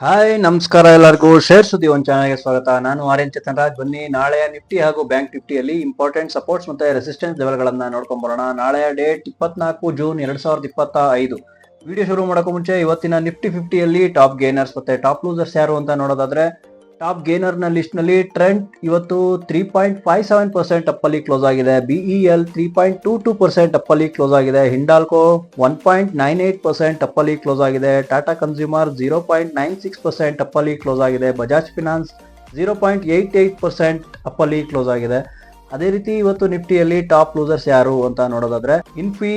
Hi, ನಮಸ್ಕಾರ ಎಲ್ಲರಿಗೂ. Share ಸುದ್ದಿ ಒಂದು ಚಾನಲ್ಗೆ ಸ್ವಾಗತ. ನಾನು ಆರ್ಯನ್ ಚೇತನ್ ರಾಜ್ ಬನ್ನಿ, ನಾಳೆಯ ನಿಫ್ಟಿ ಹಾಗೂ ಬ್ಯಾಂಕ್ ನಿಫ್ಟಿಯಲ್ಲಿ ಇಂಪಾರ್ಟೆಂಟ್ ಸಪೋರ್ಟ್ಸ್ ಮತ್ತೆ ರೆಸಿಸ್ಟೆನ್ಸ್ ಲೆವೆಲ್ಗಳನ್ನು ನೋಡ್ಕೊಂಡು ಬರೋಣ. ನಾಳೆಯ ಡೇಟ್ ಇಪ್ಪತ್ನಾಲ್ಕು ಜೂನ್ ಎರಡ್ ಸಾವಿರದ ಇಪ್ಪತ್ತ ಐದು ವಿಡಿಯೋ ಶುರು ಮಾಡೋಕ್ಕೂ ಮುಂಚೆ ಇವತ್ತಿನ ನಿಫ್ಟಿ ಫಿಫ್ಟಿಯಲ್ಲಿ ಟಾಪ್ ಗೇನರ್ಸ್ ಮತ್ತೆ ಟಾಪ್ ಲೂಸರ್ಸ್ ಯಾರು ಅಂತ ನೋಡೋದಾದ್ರೆ ಟಾಪ್ ಗೇನರ್ನ ಲಿಸ್ಟ್ನಲ್ಲಿ ಟ್ರೆಂಟ್ ಇವತ್ತು three point five seven percent ಅಪ್ಪಲ್ಲಿ close ಆಗಿದೆ. BEL three point two two percent ಅಪ್ಪಲ್ಲಿ close ಆಗಿದೆ. Hindalco one point nine eight percent ಅಪ್ಪಲ್ಲಿ close ಆಗಿದೆ. Tata consumer zero point nine six percent ಅಪ್ಪಲ್ಲಿ close ಆಗಿದೆ. Bajaj finance zero point eight eight percent ಅಪ್ಪಲ್ಲಿ close ಆಗಿದೆ. ಅದೇ ರೀತಿ ಇವತ್ತು ನಿಫ್ಟಿಯಲ್ಲಿ top losers ಯಾರು ಅಂತ ನೋಡೋದಾದ್ರೆ Infy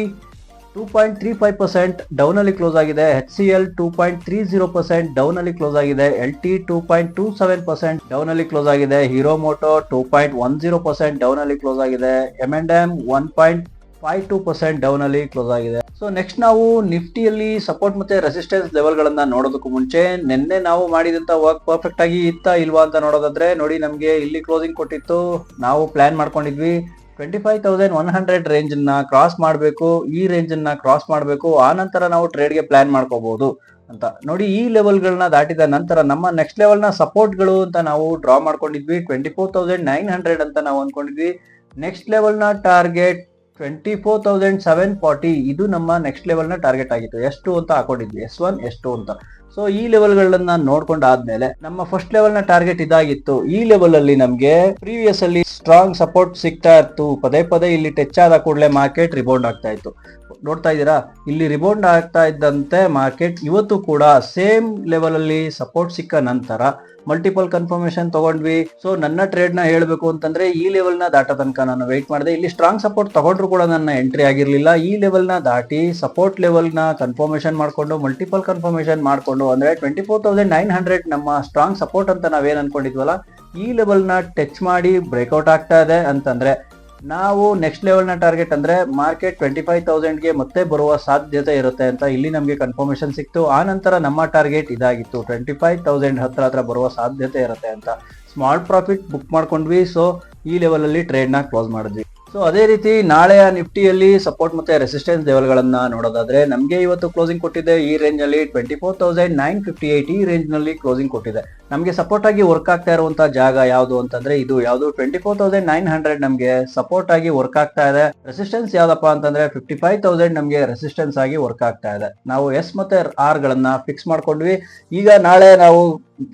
two point three five percent down ಅಲ್ಲಿ ಕ್ಲೋಸ್ ಆಗಿದೆ. H C L two point three zero percent down ಅಲ್ಲಿ ಕ್ಲೋಸ್ ಆಗಿದೆ. L T two point two seven percent down ಅಲ್ಲಿ ಕ್ಲೋಸ್ ಆಗಿದೆ. Hero Moto two point one zero percent down ಅಲ್ಲಿ close ಆಗಿದೆ. M and M one point five two percent down ಅಲ್ಲಿ close ಆಗಿದೆ. So next ನಾವು ನಿಫ್ಟಿಯಲ್ಲಿ support ಮತ್ತೆ resistance level ಗಳನ್ನ ನೋಡೋದಕ್ಕೂ ಮುಂಚೆ, ನಿನ್ನೆ ನಾವು ಮಾಡಿದಂತ ವರ್ಕ್ ಪರ್ಫೆಕ್ಟ್ ಆಗಿ ಇತ್ತಾ ಇಲ್ವಾ ಅಂತ ನೋಡೋದಾದ್ರೆ ನೋಡಿ, ನಮಗೆ ಇಲ್ಲಿ ಕ್ಲೋಸಿಂಗ್ ಕೊಟ್ಟಿತ್ತು. ನಾವು ಪ್ಲಾನ್ ಮಾಡ್ಕೊಂಡಿದ್ವಿ. Twenty five thousand one hundred ರೇಂಜ್ನ cross ಮಾಡಬೇಕು, ಈ ರೇಂಜ್ನ ಕ್ರಾಸ್ ಮಾಡಬೇಕು, ಆ ನಂತರ ನಾವು ಟ್ರೇಡ್ಗೆ ಪ್ಲಾನ್ ಮಾಡ್ಕೋಬಹುದು ಅಂತ. ನೋಡಿ, ಈ ಲೆವೆಲ್ ಗಳನ್ನ ದಾಟಿದ ನಂತರ ನಮ್ಮ ನೆಕ್ಸ್ಟ್ ಲೆವೆಲ್ನ ಸಪೋರ್ಟ್ಗಳು ಅಂತ ನಾವು ಡ್ರಾ ಮಾಡ್ಕೊಂಡಿದ್ವಿ twenty four thousand nine hundred ಅಂತ ನಾವು ಅನ್ಕೊಂಡಿದ್ವಿ. Next ಲೆವೆಲ್ನ target twenty four thousand seven forty ಇದು ನಮ್ಮ ನೆಕ್ಸ್ಟ್ ಲೆವೆಲ್ನ ಟಾರ್ಗೆಟ್ ಆಗಿತ್ತು ಎಷ್ಟು ಅಂತ ಹಾಕೊಂಡಿದ್ವಿ ಎಸ್ ಒನ್ ಎಷ್ಟು ಅಂತ. ಸೊ ಈ ಲೆವೆಲ್ಗಳನ್ನ ನೋಡ್ಕೊಂಡಾದ್ಮೇಲೆ ನಮ್ಮ ಫಸ್ಟ್ ಲೆವೆಲ್ನ ಟಾರ್ಗೆಟ್ ಇದಾಗಿತ್ತು. ಈ ಲೆವೆಲ್ ಅಲ್ಲಿ ನಮ್ಗೆ ಪ್ರೀವಿಯಸ್ ಅಲ್ಲಿ ಸ್ಟ್ರಾಂಗ್ ಸಪೋರ್ಟ್ ಸಿಗ್ತಾ ಇತ್ತು. ಪದೇ ಪದೇ ಇಲ್ಲಿ ಟಚ್ ಆದ ಕೂಡಲೇ ಮಾರ್ಕೆಟ್ ರಿಬೌಂಡ್ ಆಗ್ತಾ ಇತ್ತು. ನೋಡ್ತಾ ಇದ್ದೀರಾ? ಇಲ್ಲಿ ರಿಬೌಂಡ್ ಆಗ್ತಾ ಇದ್ದಂತೆ ಮಾರ್ಕೆಟ್ ಇವತ್ತು ಕೂಡ ಸೇಮ್ ಲೆವೆಲ್ ಅಲ್ಲಿ ಸಪೋರ್ಟ್ ಸಿಕ್ಕ ನಂತರ ಮಲ್ಟಿಪಲ್ ಕನ್ಫರ್ಮೇಶನ್ ತಗೊಂಡ್ವಿ. ಸೊ ನನ್ನ ಟ್ರೇಡ್ನ ಹೇಳ್ಬೇಕು ಅಂತಂದ್ರೆ ಈ ಲೆವೆಲ್ನ ದಾಟ ತನಕ ನಾನು ವೆಯ್ಟ್ ಮಾಡಿದೆ. ಇಲ್ಲಿ ಸ್ಟ್ರಾಂಗ್ ಸಪೋರ್ಟ್ ತಗೊಂಡ್ರು ಕೂಡ ನನ್ನ ಎಂಟ್ರಿ ಆಗಿರ್ಲಿಲ್ಲ. ಈ ಲೆವೆಲ್ನ ದಾಟಿ ಸಪೋರ್ಟ್ ಲೆವೆಲ್ನ ಕನ್ಫರ್ಮೇಶನ್ ಮಾಡ್ಕೊಂಡು ಮಲ್ಟಿಪಲ್ ಕನ್ಫರ್ಮೇಶನ್ ಮಾಡ್ಕೊಂಡು ಅಂದ್ರೆ twenty four thousand nine hundred ನಮ್ಮ ಸ್ಟ್ರಾಂಗ್ ಸಪೋರ್ಟ್ ಅಂತ ನಾವೇನ್ ಅನ್ಕೊಂಡಿದ್ವಲ್ಲ, ಈ ಲೆವೆಲ್ನ ಟಚ್ ಮಾಡಿ ಬ್ರೇಕ್ಔಟ್ ಆಗ್ತಾ ಇದೆ ಅಂತಂದ್ರೆ, ನಾವು ನೆಕ್ಸ್ಟ್ ಲೆವೆಲ್ನ ಟಾರ್ಗೆಟ್ ಅಂದ್ರೆ ಮಾರ್ಕೆಟ್ ಟ್ವೆಂಟಿ ಫೈವ್ ತೌಸಂಡ್ಗೆ ಮತ್ತೆ ಬರುವ ಸಾಧ್ಯತೆ ಇರುತ್ತೆ ಅಂತ ಇಲ್ಲಿ ನಮಗೆ ಕನ್ಫರ್ಮೇಶನ್ ಸಿಕ್ತು. ಆ ನಂತರ ನಮ್ಮ ಟಾರ್ಗೆಟ್ ಇದಾಗಿತ್ತು. ಟ್ವೆಂಟಿ ಫೈವ್ ತೌಸಂಡ್ ಹತ್ರ ಹತ್ರ ಬರುವ ಸಾಧ್ಯತೆ ಇರುತ್ತೆ ಅಂತ. ಸ್ಮಾಲ್ ಪ್ರಾಫಿಟ್ ಬುಕ್ ಮಾಡ್ಕೊಂಡ್ವಿ. ಸೊ ಈ ಲೆವೆಲ್ ಅಲ್ಲಿ ಟ್ರೇಡ್ನ ಕ್ಲೋಸ್ ಮಾಡಿದ್ವಿ. ಸೊ ಅದೇ ರೀತಿ ನಾಳೆಯ ನಿಫ್ಟಿಯಲ್ಲಿ ಸಪೋರ್ಟ್ ಮತ್ತೆ ರೆಸಿಸ್ಟೆನ್ಸ್ ಲೆವೆಲ್ಗಳನ್ನ ನೋಡೋದಾದ್ರೆ ನಮಗೆ ಇವತ್ತು ಕ್ಲೋಸಿಂಗ್ ಕೊಟ್ಟಿದೆ ಈ ರೇಂಜ್ ಅಲ್ಲಿ twenty four thousand nine fifty eight ಈ ರೇಂಜ್ನಲ್ಲಿ ಕ್ಲೋಸಿಂಗ್ ಕೊಟ್ಟಿದೆ. ನಮಗೆ ಸಪೋರ್ಟ್ ಆಗಿ ವರ್ಕ್ ಆಗ್ತಾ ಇರುವಂತಹ ಜಾಗ ಯಾವುದು ಅಂತಂದ್ರೆ ಇದು ಯಾವುದು? Twenty four thousand nine hundred ನಮಗೆ ಸಪೋರ್ಟ್ ಆಗಿ ವರ್ಕ್ ಆಗ್ತಾ ಇದೆ. ರೆಸಿಸ್ಟೆನ್ಸ್ ಯಾವ್ದಪ್ಪ ಅಂತಂದ್ರೆ ಫಿಫ್ಟಿ ಫೈವ್ ತೌಸಂಡ್ ನಮಗೆ ರೆಸಿಸ್ಟೆನ್ಸ್ ಆಗಿ ವರ್ಕ್ ಆಗ್ತಾ ಇದೆ. ನಾವು ಎಸ್ ಮತ್ತೆ ಆರ್ ಗಳನ್ನ ಫಿಕ್ಸ್ ಮಾಡ್ಕೊಂಡ್ವಿ. ಈಗ ನಾಳೆ ನಾವು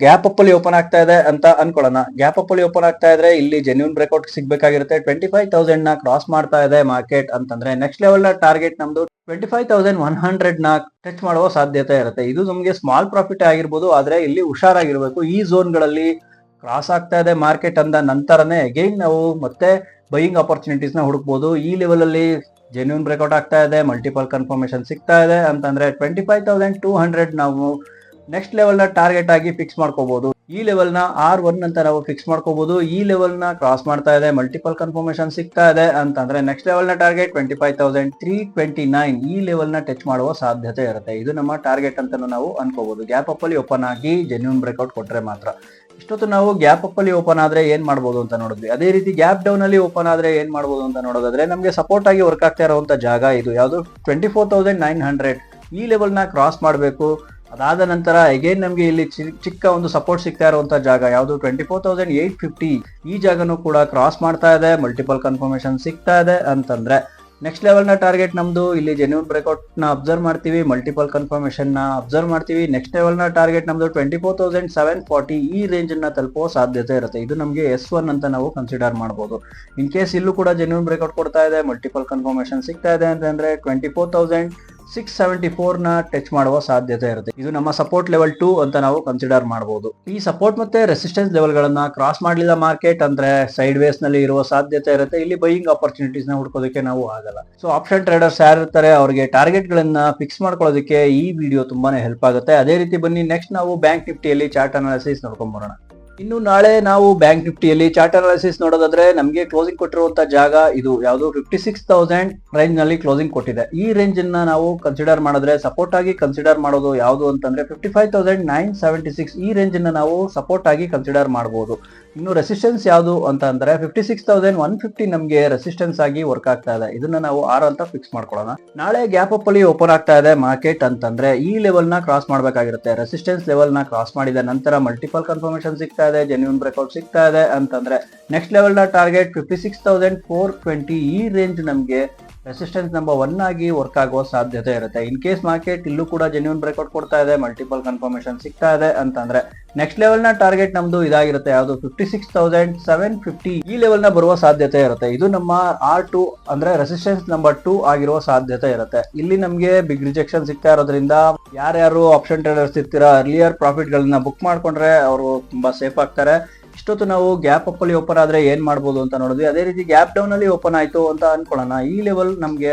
ಗ್ಯಾಪ್ ಅಪ್ ಅಲ್ಲಿ ಓಪನ್ ಆಗ್ತಾ ಇದೆ ಅಂತ ಅನ್ಕೊಳ್ಳೋಣ. ಗ್ಯಾಪ್ ಅಪ್ ಅಲ್ಲಿ ಓಪನ್ ಆಗ್ತಾ ಇದ್ರೆ ಇಲ್ಲಿ ಜೆನ್ಯೂನ್ ಬ್ರೇಕ್ಔಟ್ ಸಿಗ್ಬೇಕಾಗಿರುತ್ತೆ. ಟ್ವೆಂಟಿ ಫೈವ್ ತೌಸಂಡ್ನ ಕ್ರಾಸ್ ಮಾಡ್ತಾ ಇದೆ ಮಾರ್ಕೆಟ್ ಅಂತಂದ್ರೆ ನೆಕ್ಸ್ಟ್ ಲೆವೆಲ್ನ ಟಾರ್ಗೆಟ್ ನಮ್ದು ಟ್ವೆಂಟಿ ಫೈವ್ ತೌಸಂಡ್ ಒನ್ ಹಂಡ್ರೆಡ್ನ ಟಚ್ ಮಾಡುವ ಸಾಧ್ಯತೆ ಇರುತ್ತೆ. ಇದು ನಮಗೆ ಸ್ಮಾಲ್ ಪ್ರಾಫಿಟ್ ಆಗಿರ್ಬೋದು, ಆದ್ರೆ ಇಲ್ಲಿ ಹುಷಾರಾಗಿರ್ಬೇಕು. ಈ ಝೋನ್ಗಳಲ್ಲಿ ಕ್ರಾಸ್ ಆಗ್ತಾ ಇದೆ ಮಾರ್ಕೆಟ್ ಅಂದ ನಂತರನೇ ಅಗೈನ್ ನಾವು ಮತ್ತೆ ಬೈಯಿಂಗ್ ಅಪರ್ಚುನಿಟೀಸ್ನ ಹುಡುಕ್ಬೋದು. ಈ ಲೆವೆಲ್ ಅಲ್ಲಿ ಜೆನ್ಯೂನ್ ಬ್ರೇಕ್ಔಟ್ ಆಗ್ತಾ ಇದೆ ಮಲ್ಟಿಪಲ್ ಕನ್ಫರ್ಮೇಶನ್ ಸಿಗ್ತಾ ಇದೆ ಅಂತಂದ್ರೆ twenty five thousand two hundred ನಾವು ನೆಕ್ಸ್ಟ್ ಲೆವೆಲ್ನ ಟಾರ್ಗೆಟ್ ಆಗಿ ಫಿಕ್ಸ್ ಮಾಡ್ಕೋಬಹುದು ಈ ಲೆವೆಲ್ನ ಆರ್ ಒನ್ ಅಂತ ನಾವು ಫಿಕ್ಸ್ ಮಾಡ್ಕೋಬಹುದು ಈ ಲೆವೆಲ್ನ ಕ್ರಾಸ್ ಮಾಡ್ತಾ ಇದೆ ಮಲ್ಟಿಪಲ್ ಕನ್ಫರ್ಮೇಶನ್ ಸಿಗ್ತಾ ಇದೆ ಅಂತಂದ್ರೆ next ಲೆವೆಲ್ನ target twenty five thousand three twenty nine ಈ ಲೆವೆಲ್ನ ಟಚ್ ಮಾಡುವ ಸಾಧ್ಯತೆ ಇರುತ್ತೆ. ಇದು ನಮ್ಮ ಟಾರ್ಗೆಟ್ ಅಂತ ನಾವು ಅನ್ಕೋಬಹುದು ಗ್ಯಾಪ್ ಅಪ್ ಅಲ್ಲಿ ಓಪನ್ ಆಗಿ ಜೆನ್ಯೂನ್ ಬ್ರೇಕ್ಔಟ್ ಕೊಟ್ರೆ ಮಾತ್ರ. ಇಷ್ಟೊತ್ತು ನಾವು ಗ್ಯಾಪ್ ಅಪ್ ಅಲ್ಲಿ ಓಪನ್ ಆದ್ರೆ ಏನ್ ಮಾಡಬಹುದು ಅಂತ ನೋಡಿದ್ವಿ. ಅದೇ ರೀತಿ ಗ್ಯಾಪ್ ಡೌನ್ ಅಲ್ಲಿ ಓಪನ್ ಆದ್ರೆ ಏನ್ ಮಾಡಬಹುದು ಅಂತ ನೋಡೋದಾದ್ರೆ ನಮಗೆ ಸಪೋರ್ಟ್ ಆಗಿ ವರ್ಕ್ ಆಗ್ತಾ ಇರುವಂತ ಜಾಗ ಇದು. ಯಾವುದು? Twenty four thousand nine hundred ಈ ಲೆವೆಲ್ನ ಕ್ರಾಸ್ ಮಾಡಬೇಕು. ಅದಾದ ನಂತರ ಅಗೇನ್ ನಮಗೆ ಇಲ್ಲಿ ಚಿಕ್ಕ ಒಂದು ಸಪೋರ್ಟ್ ಸಿಗ್ತಾ ಇರುವಂತ ಜಾಗ ಯಾವುದು? Twenty four thousand eight fifty ಈ ಜಾಗನೂ ಕೂಡ ಕ್ರಾಸ್ ಮಾಡ್ತಾ ಇದೆ ಮಲ್ಟಿಪಲ್ ಕನ್ಫರ್ಮೇಶನ್ ಸಿಗ್ತಾ ಇದೆ ಅಂತಂದ್ರೆ. ನೆಕ್ಸ್ಟ್ ಲೆವೆಲ್ನ ಟಾರ್ಗೆಟ್ ನಮ್ದು, ಇಲ್ಲಿ ಜೆನ್ಯೂನ್ ಬ್ರೇಕ್ಔಟ್ನ ಅಬ್ಸರ್ವ್ ಮಾಡ್ತೀವಿ ಮಲ್ಟಿಪಲ್ ಕನ್ಫರ್ಮೇಶನ್ನ ಅಬ್ಸರ್ವ್ ಮಾಡ್ತೀವಿ. ನೆಕ್ಸ್ಟ್ ಲೆವೆಲ್ನ ಟಾರ್ಗೆಟ್ ನಮ್ದು twenty four thousand seven forty ಈ ರೇಂಜ್ ತಲುಪೋ ಸಾಧ್ಯತೆ ಇರುತ್ತೆ. ಇದು ನಮಗೆ ಎಸ್ ಒನ್ ಅಂತ ನಾವು ಕನ್ಸಿಡರ್ ಮಾಡಬಹುದು ಇನ್ ಕೇಸ್ ಇಲ್ಲೂ ಕೂಡ ಜೆನ್ಯೂನ್ ಬ್ರೇಕ್ಔಟ್ ಕೊಡ್ತಾ ಇದೆ ಮಲ್ಟಿಪಲ್ ಕನ್ಫರ್ಮೇಶನ್ ಸಿಗ್ತಾ ಇದೆ ಅಂತಂದ್ರೆ twenty four thousand six seventy ಫೋರ್ನ touch ಮಾಡುವ ಸಾಧ್ಯತೆ ಇರುತ್ತೆ. ಇದು ನಮ್ಮ ಸಪೋರ್ಟ್ ಲೆವೆಲ್ ಟೂ ಅಂತ ನಾವು ಕನ್ಸಿಡರ್ ಮಾಡಬಹುದು ಈ ಸಪೋರ್ಟ್ ಮತ್ತೆ ರೆಸಿಸ್ಟೆನ್ಸ್ ಲೆವೆಲ್ ಗಳನ್ನ ಕ್ರಾಸ್ ಮಾಡಲಿಲ್ಲ ಮಾರ್ಕೆಟ್ ಅಂದ್ರೆ ಸೈಡ್ ವೇಸ್ನಲ್ಲಿ ಇರುವ ಸಾಧ್ಯತೆ ಇರುತ್ತೆ. ಇಲ್ಲಿ ಬೈಯಿಂಗ್ ಆಪರ್ಚುನಿಟೀಸ್ನ ಹುಡ್ಕೋದಕ್ಕೆ ನಾವು ಆಗಲ್ಲ. ಸೊ ಆಪ್ಷನ್ ಟ್ರೇಡರ್ಸ್ ಯಾರಿರ್ತಾರೆ ಅವರಿಗೆ ಟಾರ್ಗೆಟ್ ಗಳನ್ನ ಫಿಕ್ಸ್ ಮಾಡ್ಕೊಳ್ಳೋದಕ್ಕೆ ಈ ವಿಡಿಯೋ ತುಂಬಾನೇ ಹೆಲ್ಪ್ ಆಗುತ್ತೆ. ಅದೇ ರೀತಿ ಬನ್ನಿ ನೆಕ್ಸ್ಟ್ ನಾವು ಬ್ಯಾಂಕ್ ನಿಫ್ಟಿಯಲ್ಲಿ ಚಾರ್ಟ್ ಅನಾಲಿಸಿಸ್ ನೋಡ್ಕೊಂಡ್ ಬರೋಣ. ಇನ್ನು ನಾಳೆ ನಾವು ಬ್ಯಾಂಕ್ ನಿಫ್ಟಿಯಲ್ಲಿ ಚಾರ್ಟರ್ ಅನಾಲಿಸಿಸ್ ನೋಡೋದಾದ್ರೆ ನಮಗೆ ಕ್ಲೋಸಿಂಗ್ ಕೊಟ್ಟಿರುವಂತ ಜಾಗ ಇದು ಯಾವುದು ಫಿಫ್ಟಿ ಸಿಕ್ಸ್ ತೌಸಂಡ್ ರೇಂಜ್ನಲ್ಲಿ ಕ್ಲೋಸಿಂಗ್ ಕೊಟ್ಟಿದೆ. ಈ ರೇಂಜ್ ಅನ್ನ ನಾವು ಕನ್ಸಿಡರ್ ಮಾಡಿದ್ರೆ ಸಪೋರ್ಟ್ ಆಗಿ ಕನ್ಸಿಡರ್ ಮಾಡೋದು ಯಾವುದು ಅಂತಂದ್ರೆ fifty five thousand nine seventy six ಈ ರೇಂಜ್ ಅನ್ನ ನಾವು ಸಪೋರ್ಟ್ ಆಗಿ ಕನ್ಸಿಡರ್ ಮಾಡಬಹುದು ಇನ್ನು ರೆಸಿಸ್ಟೆನ್ಸ್ ಯಾವುದು ಅಂತ ಅಂದ್ರೆ fifty six thousand one fifty ನಮಗೆ ರೆಸಿಸ್ಟೆನ್ಸ್ ಆಗಿ ವರ್ಕ್ ಆಗ್ತಾ ಇದೆ. ಇದನ್ನ ನಾವು ಆರ್ ಅಂತ ಫಿಕ್ಸ್ ಮಾಡ್ಕೊಳ್ಳೋಣ. ನಾಳೆ ಗ್ಯಾಪ್ ಅಪ್ ಅಲ್ಲಿ ಓಪನ್ ಆಗ್ತಾ ಇದೆ ಮಾರ್ಕೆಟ್ ಅಂತಂದ್ರೆ ಈ ಲೆವೆಲ್ನ ಕ್ರಾಸ್ ಮಾಡಬೇಕಾಗಿರುತ್ತೆ. ರೆಸಿಸ್ಟೆನ್ಸ್ ಲೆವೆಲ್ನ ಕ್ರಾಸ್ ಮಾಡಿದ ನಂತರ ಮಲ್ಟಿಪಲ್ ಕನ್ಫರ್ಮೇಶನ್ ಸಿಗ್ತಾ ಇದೆ ಜೆನ್ಯೂನ್ ಬ್ರೇಕ್ಔಟ್ ಸಿಗ್ತಾ ಇದೆ ಅಂತಂದ್ರೆ next ಲೆವೆಲ್ನ target fifty six thousand four twenty ಈ ರೇಂಜ್ ನಮಗೆ ರೆಸಿಸ್ಟೆನ್ಸ್ ನಂಬರ್ ಒನ್ ಆಗಿ ವರ್ಕ್ ಆಗುವ ಸಾಧ್ಯತೆ ಇರುತ್ತೆ. ಇನ್ ಕೇಸ್ ಮಾರ್ಕೆಟ್ ಇಲ್ಲೂ ಕೂಡ ಜೆನ್ಯೂನ್ ಬ್ರೇಕ್ಔಟ್ ಕೊಡ್ತಾ ಇದೆ ಮಲ್ಟಿಪಲ್ ಕನ್ಫರ್ಮೇಶನ್ ಸಿಗ್ತಾ ಇದೆ ಅಂತಂದ್ರೆ ನೆಕ್ಸ್ಟ್ ಲೆವೆಲ್ನ ಟಾರ್ಗೆಟ್ ನಮ್ದು ಇದಾಗಿರುತ್ತೆ. ಯಾವುದು? Fifty six thousand seven fifty ಈ ಲೆವೆಲ್ನ ಬರುವ ಸಾಧ್ಯತೆ ಇರುತ್ತೆ. ಇದು ನಮ್ಮ ಆರ್ ಟು ಅಂದ್ರೆ ರೆಸಿಸ್ಟೆನ್ಸ್ ನಂಬರ್ ಟೂ ಆಗಿರುವ ಸಾಧ್ಯತೆ ಇರುತ್ತೆ. ಇಲ್ಲಿ ನಮಗೆ ಬಿಗ್ ರಿಜೆಕ್ಷನ್ ಸಿಗ್ತಾ ಇರೋದ್ರಿಂದ ಯಾರ್ಯಾರು ಆಪ್ಷನ್ ಟ್ರೇಡರ್ಸ್ ಇರ್ತೀರಾ ಅರ್ಲಿಯರ್ ಪ್ರಾಫಿಟ್ ಗಳನ್ನ ಬುಕ್ ಮಾಡ್ಕೊಂಡ್ರೆ ಅವರು ತುಂಬಾ ಸೇಫ್ ಆಗ್ತಾರೆ. ಇಷ್ಟೊತ್ತು ನಾವು ಗ್ಯಾಪ್ ಅಪ್ ಅಲ್ಲಿ ಓಪನ್ ಆದ್ರೆ ಏನ್ ಮಾಡ್ಬೋದು ಅಂತ ನೋಡಿದ್ವಿ. ಅದೇ ರೀತಿ ಗ್ಯಾಪ್ ಡೌನ್ ಅಲ್ಲಿ ಓಪನ್ ಆಯ್ತು ಅಂತ ಅನ್ಕೊಳ್ಳೋಣ. ಈ ಲೆವೆಲ್ ನಮಗೆ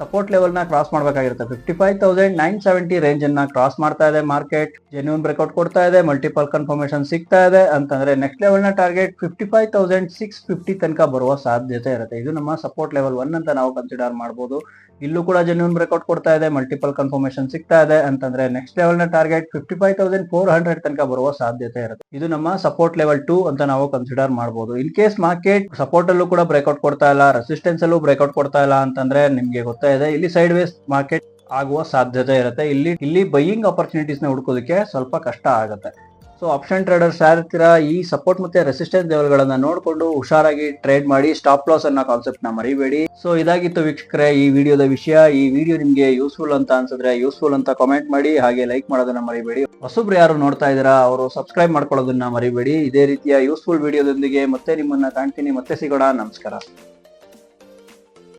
ಸಪೋರ್ಟ್ ಲೆವೆಲ್ನ cross ಮಾಡಬೇಕಾಗಿರುತ್ತೆ. Fifty five thousand nine seventy range ಅನ್ನ ಕ್ರಾಸ್ ಮಾಡ್ತಾ ಇದೆ ಮಾರ್ಕೆಟ್ ಜೆನ್ಯೂನ್ ಬ್ರೇಕ್ಔಟ್ ಕೊಡ್ತಾ ಇದೆ. ಮಲ್ಟಿಪಲ್ ಕನ್ಫರ್ಮೇಶನ್ ಸಿಗ್ತಾ ಇದೆ. ಅಂತಂದ್ರೆ next ಲೆವೆಲ್ನ target fifty five thousand six fifty ತನಕ ಬರುವ ಸಾಧ್ಯತೆ ಇರುತ್ತೆ. ಇದು ನಮ್ಮ ಸಪೋರ್ಟ್ ಲೆವೆಲ್ ಒನ್ ಅಂತ ನಾವು ಕನ್ಸಿಡರ್ ಮಾಡಬಹುದು ಇಲ್ಲೂ ಕೂಡ ಜೆನ್ಯೂನ್ ಬ್ರೇಕ್ಔಟ್ ಕೊಡ್ತಾ ಇದೆ. ಮಲ್ಟಿಪಲ್ ಕನ್ಫರ್ಮೇಶನ್ ಸಿಗ್ತಾ ಇದೆ. ಅಂತಂದ್ರೆ next ಲೆವೆಲ್ನ target fifty five thousand four hundred ತನಕ ಬರುವ ಸಾಧ್ಯತೆ ಇರುತ್ತೆ. ಇದು ನಮ್ಮ ಸಪೋರ್ಟ್ ಲೆವೆಲ್ ಟೂ ಅಂತ ನಾವು ಕನ್ಸಿಡರ್ ಮಾಡಬಹುದು ಇನ್ ಕೇಸ್ ಮಾರ್ಕೆಟ್ ಸಪೋರ್ಟ್ ಅಲ್ಲೂ ಕೂಡ ಬ್ರೇಕ್ಔಟ್ ಕೊಡ್ತಾ ಇಲ್ಲ ರೆಸಿಸ್ಟೆನ್ಸ್ ಅಲ್ಲೂ ಬ್ರೇಕ್ಔಟ್ ಕೊಡ್ತಾ ಇಲ್ಲ ಅಂತಂದ್ರೆ ನಿಮ್ಗೆ ಗೊತ್ತಾ ಇದೆ. ಇಲ್ಲಿ ಸೈಡ್ ವೇಸ್ ಮಾರ್ಕೆಟ್ ಆಗುವ ಸಾಧ್ಯತೆ ಇರುತ್ತೆ. ಇಲ್ಲಿ ಇಲ್ಲಿ ಬೈಯಿಂಗ್ನ ಹುಡುಕೋದಕ್ಕೆ ಸ್ವಲ್ಪ ಕಷ್ಟ ಆಗುತ್ತೆ. ಸೊ ಆಪ್ಷನ್ ಟ್ರೇಡರ್ಸ್ ಯಾರತ್ತಿರ ಈ ಸಪೋರ್ಟ್ ಮತ್ತೆ ರೆಸಿಸ್ಟೆನ್ಸ್ ಲೆವೆಲ್ಗಳನ್ನ ನೋಡಿಕೊಂಡು ಹುಷಾರಾಗಿ ಟ್ರೇಡ್ ಮಾಡಿ ಸ್ಟಾಪ್ ಲಾಸ್ ಅನ್ನೋ ಕಾನ್ಸೆಪ್ಟ್ನ ಮರಿಬೇಡಿ. ಸೊ ಇದಾಗಿತ್ತು ವೀಕ್ಷಕರೇ ಈ ವಿಡಿಯೋದ ವಿಷಯ. ಈ ವಿಡಿಯೋ ನಿಮ್ಗೆ ಯೂಸ್ಫುಲ್ ಅಂತ ಅನ್ಸಿದ್ರೆ ಯೂಸ್ಫುಲ್ ಅಂತ ಕಾಮೆಂಟ್ ಮಾಡಿ, ಹಾಗೆ ಲೈಕ್ ಮಾಡೋದನ್ನ ಮರಿಬೇಡಿ. ಹೊಸಬ್ರು ಯಾರು ನೋಡ್ತಾ ಇದ್ದೀರಾ, ಅವರು ಸಬ್ಸ್ಕ್ರೈಬ್ ಮಾಡ್ಕೊಳ್ಳೋದನ್ನ ಮರಿಬೇಡಿ. ಇದೇ ರೀತಿಯ ಯೂಸ್ಫುಲ್ ವಿಡಿಯೋದೊಂದಿಗೆ ಮತ್ತೆ ನಿಮ್ಮನ್ನ ಕಾಣ್ತೀನಿ. ಮತ್ತೆ ಸಿಗೋಣ. ನಮಸ್ಕಾರ.